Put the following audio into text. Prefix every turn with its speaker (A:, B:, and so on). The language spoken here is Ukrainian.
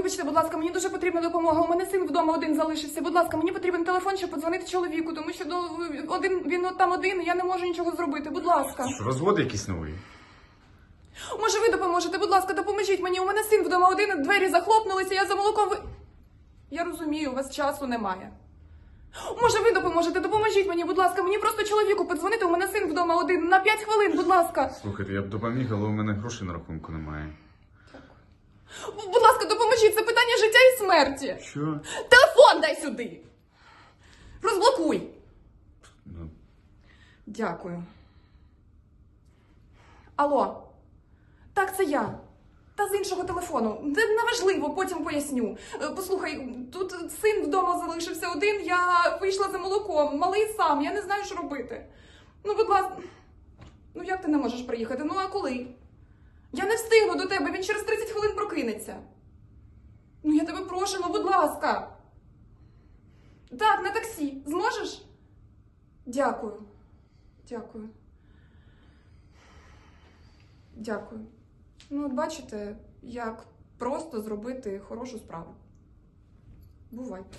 A: Вибачте, будь ласка, мені дуже потрібна допомога. У мене син вдома один залишився. Будь ласка, мені потрібен телефон, щоб подзвонити чоловіку, тому що до один він от там один, і я не можу нічого зробити. Будь ласка.
B: Що, розвод якийсь новий?
A: Може, ви допоможете? Будь ласка, допоможіть мені. У мене син вдома один, двері захлопнулися, я за молоком. Ви... Я розумію, у вас часу немає. Може, ви допоможете? Допоможіть мені, будь ласка, мені просто чоловіку подзвонити. У мене син вдома один. На 5 хвилин, будь ласка.
B: Слухайте, я б допоміг, але у мене грошей на рахунку немає.
A: Будь ласка. Це питання життя і смерті.
B: Що?
A: Телефон дай сюди. Розблокуй.
B: Ну,
A: Дякую. Алло. Так, це я. Та з іншого телефону. Це неважливо, потім поясню. Е, Послухай, тут син вдома залишився один, я вийшла за молоком. Малий сам, я не знаю, що робити. Ну, будь ласка. Ну як ти не можеш приїхати? Ну а коли? Я не встигну до тебе, він через 30 хвилин прокинеться. Ну, я тебе прошу, ну, будь ласка. Так, на таксі. Зможеш? Дякую. Дякую. Дякую. Ну, от бачите, як просто зробити хорошу справу. Бувайте.